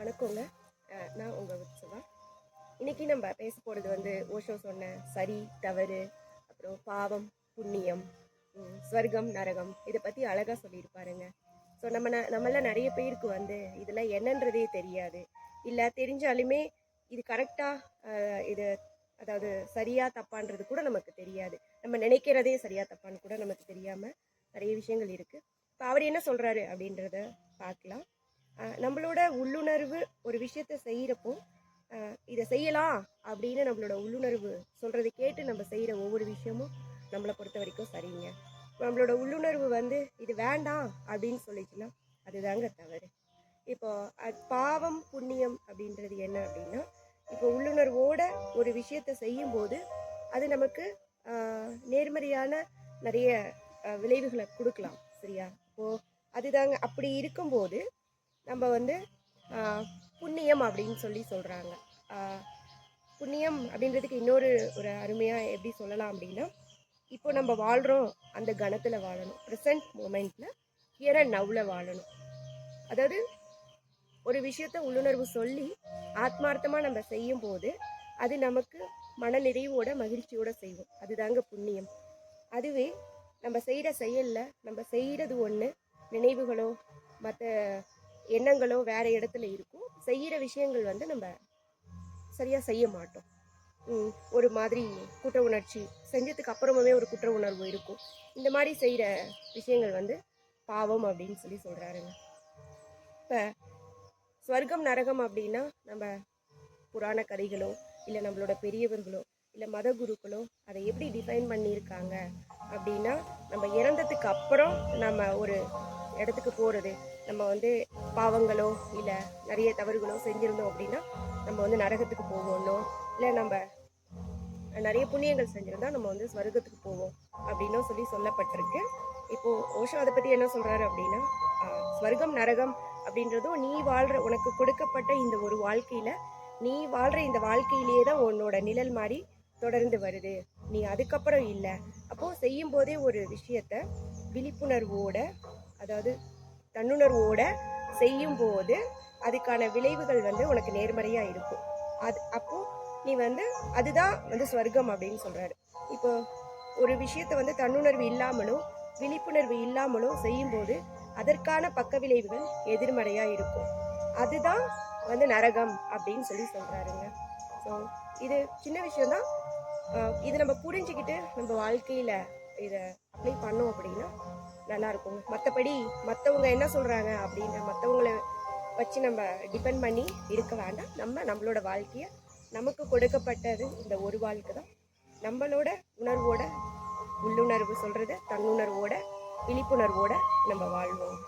வணக்கங்க. நான் உங்கள் உற்சவா இன்னைக்கு நம்ம பேச போகிறது வந்து ஓஷோ சொன்ன சரி தவறு அப்புறம் பாவம் புண்ணியம் ஸ்வர்கம் ஸ்வர்க்கம் நரகம் இதை பற்றி அழகாக சொல்லியிருப்பாருங்க. ஸோ நம்ம ந நம்மள நிறைய பேருக்கு வந்து இதெல்லாம் என்னன்றதே தெரியாது. இல்லை தெரிஞ்சாலுமே இது கரெக்டாக இது அதாவது சரியா தப்பான்றது கூட நமக்கு தெரியாது. நம்ம நினைக்கிறதே சரியா தப்பான்னு கூட நமக்கு தெரியாமல் நிறைய விஷயங்கள் இருக்குது இப்போ அவர் என்ன சொல்கிறாரு அப்படின்றத பார்க்கலாம். நம்மளோட உள்ளுணர்வு ஒரு விஷயத்த செய்கிறப்போ இதை செய்யலாம் அப்படின்னு நம்மளோட உள்ளுணர்வு சொல்கிறத கேட்டு நம்ம செய்கிற ஒவ்வொரு விஷயமும் நம்மளை பொறுத்த வரைக்கும் சரிங்க. நம்மளோட உள்ளுணர்வு வந்து இது வேண்டாம் அப்படின்னு சொல்லிச்சுன்னா அதுதாங்க தவறு. இப்போ அது பாவம் புண்ணியம் அப்படின்றது என்ன அப்படின்னா இப்போ உள்ளுணர்வோட ஒரு விஷயத்த செய்யும்போது அது நமக்கு நேர்மறையான நிறைய விளைவுகளை கொடுக்கலாம் சரியா? இப்போது அதுதாங்க அப்படி இருக்கும்போது நம்ம வந்து புண்ணியம் அப்படின்னு சொல்லி சொல்கிறாங்க புண்ணியம் அப்படின்றதுக்கு இன்னொரு ஒரு அருமையாக எப்படி சொல்லலாம் அப்படின்னா இப்போ நம்ம வாழ்கிறோம் அந்த கணத்தில் வாழணும். ப்ரெசன்ட் மூமெண்ட்டில் ஹியர் அண்ட் நவ்வில் வாழணும். அதாவது ஒரு விஷயத்த உள்ளுணர்வு சொல்லி ஆத்மார்த்தமாக நம்ம செய்யும்போது அது நமக்கு மனநிறைவோட மகிழ்ச்சியோட செய்வோம் அதுதாங்க புண்ணியம். அதுவே நம்ம செய்கிற செயலில் நம்ம செய்கிறது ஒன்று நினைவுகளோ மற்ற எண்ணங்களோ வேறு இடத்துல இருக்கும். செய்கிற விஷயங்கள் வந்து நம்ம சரியாக செய்ய மாட்டோம். ஒரு மாதிரி குற்ற உணர்ச்சி செஞ்சதுக்கு அப்புறமுமே ஒரு குற்ற உணர்வு இருக்கும். இந்த மாதிரி செய்கிற விஷயங்கள் வந்து பாவம் அப்படின்னு சொல்லி சொல்கிறாருங்க இப்போ ஸ்வர்க்கம் நரகம் அப்படின்னா நம்ம புராண கதைகளோ இல்லை நம்மளோட பெரியவர்களோ இல்லை மத குருக்களோ அதை எப்படி டிஃபைன் பண்ணியிருக்காங்க அப்படின்னா நம்ம இறந்ததுக்கு அப்புறம் நம்ம ஒரு இடத்துக்கு போகிறது நம்ம வந்து பாவங்களோ இல்லை நிறைய தவறுகளோ செஞ்சுருந்தோம் அப்படின்னா நம்ம வந்து நரகத்துக்கு போவோம்னோ இல்லை நம்ம நிறைய புண்ணியங்கள் செஞ்சிருந்தா நம்ம வந்து ஸ்வர்க்கத்துக்கு போவோம் அப்படின்னும் சொல்லி சொல்லப்பட்டிருக்கு. இப்போது ஓஷோ அதை பற்றி என்ன சொல்கிறாரு அப்படின்னா ஸ்வர்க்கம் நரகம் அப்படின்றதும் நீ வாழ்கிற உனக்கு கொடுக்கப்பட்ட இந்த ஒரு வாழ்க்கையில் நீ வாழ்கிற இந்த வாழ்க்கையிலேயே தான் உன்னோட நிழல் மாதிரி தொடர்ந்து வருது. நீ அதுக்கப்புறம் இல்லை. அப்போது செய்யும் போதே ஒரு விஷயத்த விழிப்புணர்வோட அதாவது தன்னுணர்வோட செய்யும்போது அதுக்கான விளைவுகள் வந்து உனக்கு நேர்மறையாக இருக்கும். அது அப்போது நீ வந்து அதுதான் வந்து ஸ்வர்க்கம் அப்படின்னு சொல்கிறாரு இப்போ ஒரு விஷயத்தை வந்து தன்னுணர்வு இல்லாமலும் விழிப்புணர்வு இல்லாமலும் செய்யும்போது அதற்கான பக்க விளைவுகள் எதிர்மறையாக இருக்கும். அதுதான் வந்து நரகம் அப்படின்னு சொல்லி சொல்கிறாருங்க ஸோ இது சின்ன விஷயம்தான். இது நம்ம புரிஞ்சுக்கிட்டு நம்ம வாழ்க்கையில் இதை அப்ளை பண்ணோம் அப்படின்னா நல்லா இருக்கும் மற்றபடி மற்றவங்க என்ன சொல்கிறாங்க அப்படின்னு மற்றவங்கள வச்சு நம்ம டிபெண்ட் பண்ணி இருக்க வேண்டாம். நம்ம நம்மளோட வாழ்க்கையை நமக்கு கொடுக்கப்பட்டது இந்த ஒரு வாழ்க்கை தான். நம்மளோட உணர்வோட உள்ளுணர்வு சொல்கிறத தன்னுணர்வோட விழிப்புணர்வோட நம்ம வாழ்வோம்.